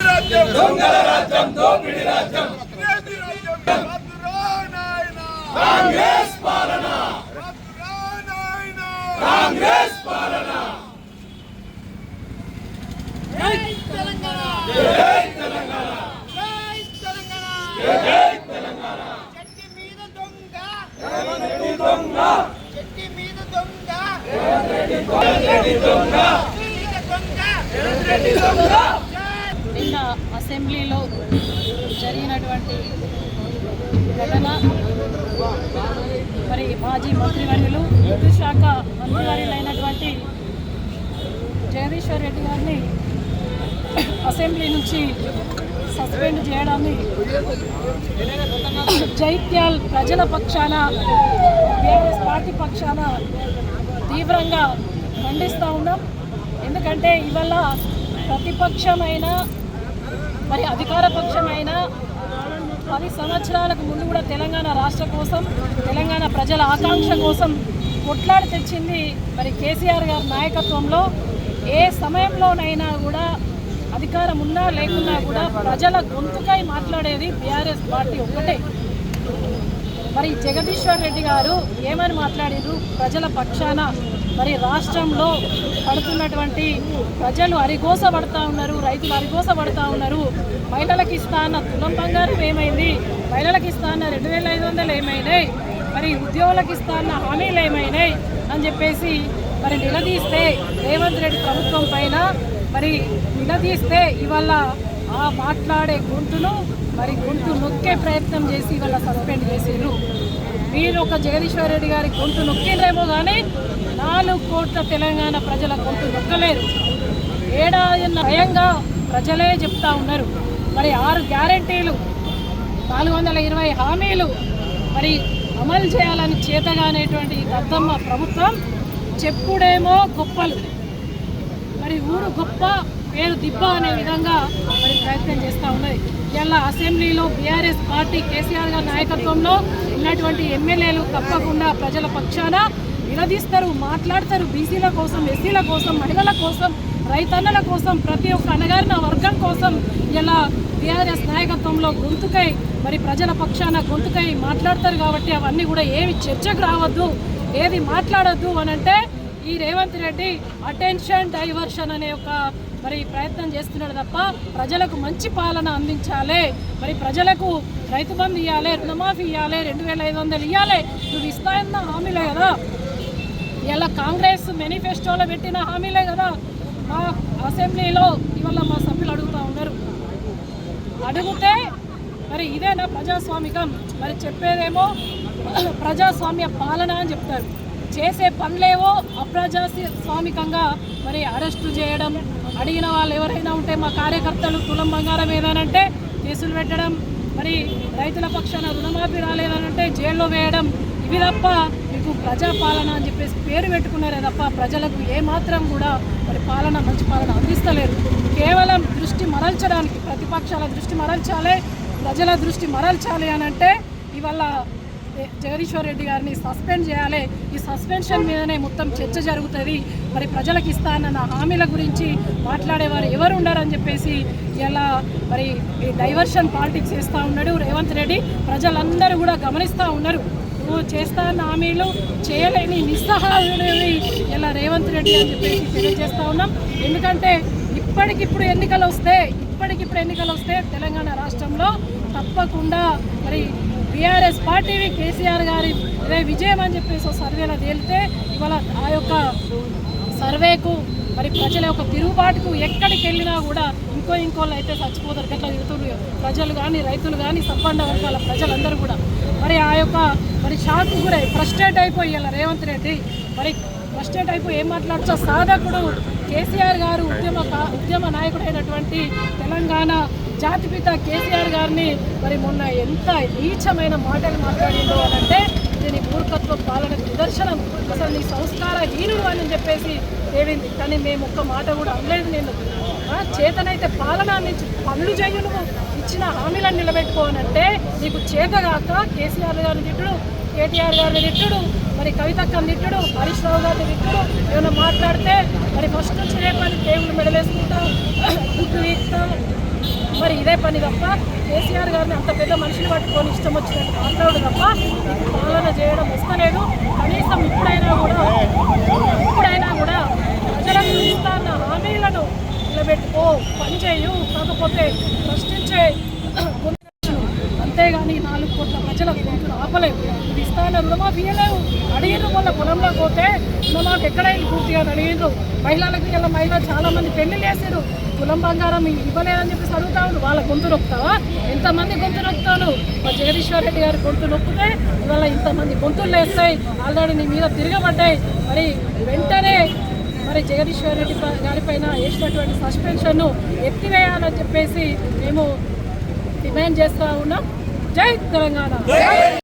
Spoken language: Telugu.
రాజ్యం దొంగల రాజ్యం దోపిడి రాజ్యం ఇదేంటి కాంగ్రెస్ పాలన కాంగ్రెస్ పాలన చెట్టి మీద దొంగ రెడ్డి దొంగ దొంగ రెడ్డి దొంగ మీద దొంగ రెడ్డి దొంగ నిన్న అసెంబ్లీలో జరిగినటువంటి ఘటన. మరి మాజీ మంత్రివర్యులు విద్యుత్ శాఖ మంత్రివర్యులైనటువంటి జగదీశ్వర్ రెడ్డి గారిని అసెంబ్లీ నుంచి సస్పెండ్ చేయడాన్ని జైత్యాల్ ప్రజల పక్షాన బీఆర్ఎస్ పార్టీ పక్షాన తీవ్రంగా ఖండిస్తూ ఉన్నాం. ఎందుకంటే ఇవాళ ప్రతిపక్షమైన మరి అధికార పక్షమైన పది సంవత్సరాలకు ముందు కూడా తెలంగాణ రాష్ట్ర కోసం తెలంగాణ ప్రజల ఆకాంక్ష కోసం కొట్లాడి తెచ్చింది మరి కేసీఆర్ గారి నాయకత్వంలో. ఏ సమయంలోనైనా కూడా అధికారం ఉన్నా లేకున్నా కూడా ప్రజల గొంతుకై మాట్లాడేది బీఆర్ఎస్ పార్టీ ఒక్కటే. మరి జగదీశ్వర్ రెడ్డి గారు ఏమని మాట్లాడారు ప్రజల పక్షాన మరి రాష్ట్రంలో పడుతున్నటువంటి ప్రజలు అరిగోస పడతా ఉన్నారు రైతులు అరిగోస పడతా ఉన్నారు. మహిళలకు ఇస్తా అన్న తులం బంగారం ఏమైంది? మహిళలకు ఇస్తా అన్న రెండు వేల ఐదు వందలు ఏమైనాయి? మరి ఉద్యోగులకు ఇస్తా అన్న హామీలు ఏమైనాయి? అని చెప్పేసి మరి నిలదీస్తే రేవంత్ రెడ్డి ప్రభుత్వం పైన మరి నిలదీస్తే ఇవాళ ఆ మాట్లాడే గొంతును మరి గొంతు నొక్కే ప్రయత్నం చేసి ఇవాళ సస్పెండ్ చేసిండ్రు. మీరు ఒక జగదీశ్వర్ రెడ్డి గారి గొంతు నొక్కిండ్రేమో కానీ నాలుగు కోట్ల తెలంగాణ ప్రజల గొంతు నొక్కలేరు. ఏడాది భయంగా ప్రజలే చెప్తా ఉన్నారు. మరి ఆరు గ్యారంటీలు నాలుగు వందల ఇరవై హామీలు మరి అమలు చేయాలని చేతగానేటువంటి దద్దమ్మ ప్రభుత్వం చెప్పుడేమో గొప్పలు. మరి ఊరు గొప్ప పేరు దిబ్బ అనే విధంగా మరి ప్రయత్నం చేస్తూ ఉన్నది. ఇలా అసెంబ్లీలో బీఆర్ఎస్ పార్టీ కేసీఆర్ గారి నాయకత్వంలో ఉన్నటువంటి ఎమ్మెల్యేలు తప్పకుండా ప్రజల పక్షాన నిలదీస్తారు మాట్లాడతారు బీసీల కోసం ఎస్సీల కోసం మహిళల కోసం రైతన్నల కోసం ప్రతి ఒక్క అనగారిన వర్గం కోసం ఇలా టీఆర్ఎస్ నాయకత్వంలో గొంతుకై మరి ప్రజల పక్షాన గొంతుకై మాట్లాడతారు కాబట్టి అవన్నీ కూడా ఏవి చర్చకు రావద్దు ఏది మాట్లాడొద్దు అని అంటే ఈ రేవంత్ రెడ్డి అటెన్షన్ డైవర్షన్ అనే ఒక మరి ప్రయత్నం చేస్తున్నాడు తప్ప ప్రజలకు మంచి పాలన అందించాలి. మరి ప్రజలకు రైతు బంధు ఇవ్వాలి రుణమాఫీ ఇవ్వాలి రెండు వేల ఐదు వందలు ఇవ్వాలి నువ్వు ఇస్తాయన్న హామీలే కదా. ఇలా కాంగ్రెస్ మేనిఫెస్టోలో పెట్టిన హామీలే కదా మా అసెంబ్లీలో ఇవాళ మా సభ్యులు అడుగుతూ ఉన్నారు. అడిగితే మరి ఇదేనా ప్రజాస్వామికం. మరి చెప్పేదేమో ప్రజాస్వామ్య పాలన అని చెప్తారు. చేసే పనులేవో అప్రజాస్వామికంగా మరి అరెస్టు చేయడం అడిగిన వాళ్ళు ఎవరైనా ఉంటే మా కార్యకర్తలు తులం బంగారం ఏదనంటే కేసులు పెట్టడం మరి రైతుల పక్షాన రుణమాఫీ రాలేదనంటే జైల్లో వేయడం ఇవి తప్ప మీకు ప్రజాపాలన అని చెప్పేసి పేరు పెట్టుకున్నారే తప్ప ప్రజలకు ఏమాత్రం కూడా మరి పాలన మంచి పాలన అందిస్తలేరు. కేవలం దృష్టి మరల్చడానికి ప్రతిపక్షాల దృష్టి మరల్చాలి ప్రజల దృష్టి మరల్చాలి అని అంటే ఇవాళ జగదీశ్వర్ రెడ్డి గారిని సస్పెండ్ చేయాలి. ఈ సస్పెన్షన్ మీదనే మొత్తం చర్చ జరుగుతుంది. మరి ప్రజలకు ఇస్తానన్న హామీల గురించి మాట్లాడేవారు ఎవరు ఉండరని చెప్పేసి ఇలా మరి ఈ డైవర్షన్ పాలిటిక్స్ చేస్తూ ఉన్నాడు రేవంత్ రెడ్డి. ప్రజలందరూ కూడా గమనిస్తూ ఉన్నారు. నువ్వు చేస్తా హామీలు చేయలేని నిస్సహాయుడివి ఇలా రేవంత్ రెడ్డి అని చెప్పేసి తెలియజేస్తా ఉన్నాం. ఎందుకంటే ఇప్పటికిప్పుడు ఎన్నికలు వస్తే ఇప్పటికిప్పుడు ఎన్నికలు వస్తే తెలంగాణ రాష్ట్రంలో తప్పకుండా మరి బీఆర్ఎస్ పార్టీవి కేసీఆర్ గారి ఇదే విజయం అని చెప్పేసి ఓ సర్వేలో తేలితే ఇవాళ ఆ యొక్క సర్వేకు మరి ప్రజల యొక్క తిరుగుబాటుకు ఎక్కడికి వెళ్ళినా కూడా ఇంకో ఇంకోళ్ళు అయితే చచ్చిపోతారు. గట్లా ప్రజలు కానీ రైతులు కానీ సంబంధ వర్గాల ప్రజలందరూ కూడా. మరి ఆ యొక్క మరి షాక్ గురై ఫ్రస్ట్రేట్ అయిపోయి ఇలా రేవంత్ రెడ్డి మరి ఫ్రస్ట్రేట్ అయిపోయి ఏం మాట్లాడుతూ సాధకుడు కేసీఆర్ గారు ఉద్యమ కా- ఉద్యమ నాయకుడైనటువంటి తెలంగాణ జాతిపిత కేసీఆర్ గారిని మరి మొన్న ఎంత నీచమైన మాటలు మాట్లాడిందో అని అంటే ఇది మూర్ఖత్వ పాలనకు నిదర్శనం. అసలు నీ సంస్కార హీనుడు అని చెప్పేసి తేలింది. కానీ మేము ఒక్క మాట కూడా అనలేదు నేను చేతనైతే పాలన నుంచి పనులు చేయు నువ్వు. ఇచ్చిన హామీలను నిలబెట్టుకోనంటే నీకు చేతగాక కేసీఆర్ గారిని తిట్టుడు కేటీఆర్ గారిని తిట్టుడు మరి కవితక్కని తిట్టుడు హరీష్ రావు గారిని తిట్టుడు ఏమైనా మాట్లాడితే మరి ఫస్ట్ నుంచి పని దేవుడు మెడలేసుకుంటావు గుడ్డు వీక్తావు మరి ఇదే పని తప్ప కేసీఆర్ గారిని అంత పెద్ద మనిషిని పట్టుకొని ఇష్టం వచ్చినట్టు మాట్లాడు తప్ప పాలన చేయడం వస్తలేదు కనీసం ఇప్పుడైనా కూడా ఇప్పుడైనా కూడా ప్రజలకు ఇస్తాన్న హామీలను నిలబెట్టుకో పని చేయు కాకపోతే ప్రశ్నించే గొంతును కానీ నాలుగు కోట్ల ప్రజల గొంతును ఆపలేవు. ఇది ఇస్తాన రుణమాఫీ ఇవ్వలేవు అడిగిన మొన్న పొలంలో పోతే రుణమాఫీ ఎక్కడైనా పూర్తిగా అని మహిళలకు ఇలా మహిళలు చాలామంది పెళ్ళి చేసారు కులం బంగారం ఇవ్వలేదని చెప్పేసి అడుగుతా ఉండు వాళ్ళ గొంతు నొక్కుతావా? ఎంతమంది గొంతు నొక్కుతాను? మా జగదీశ్వర్ రెడ్డి గారి గొంతు నొక్కితే ఇవాళ ఇంతమంది గొంతులు లేస్తాయి. ఆల్రెడీ నీ మీద తిరగబడ్డాయి. మరి వెంటనే మరి జగదీశ్వర్ రెడ్డి ప- గారిపైన వేసినటువంటి సస్పెన్షన్ను ఎత్తివేయాలని చెప్పేసి మేము డిమాండ్ చేస్తూ ఉన్నాం. జై తెలంగాణ.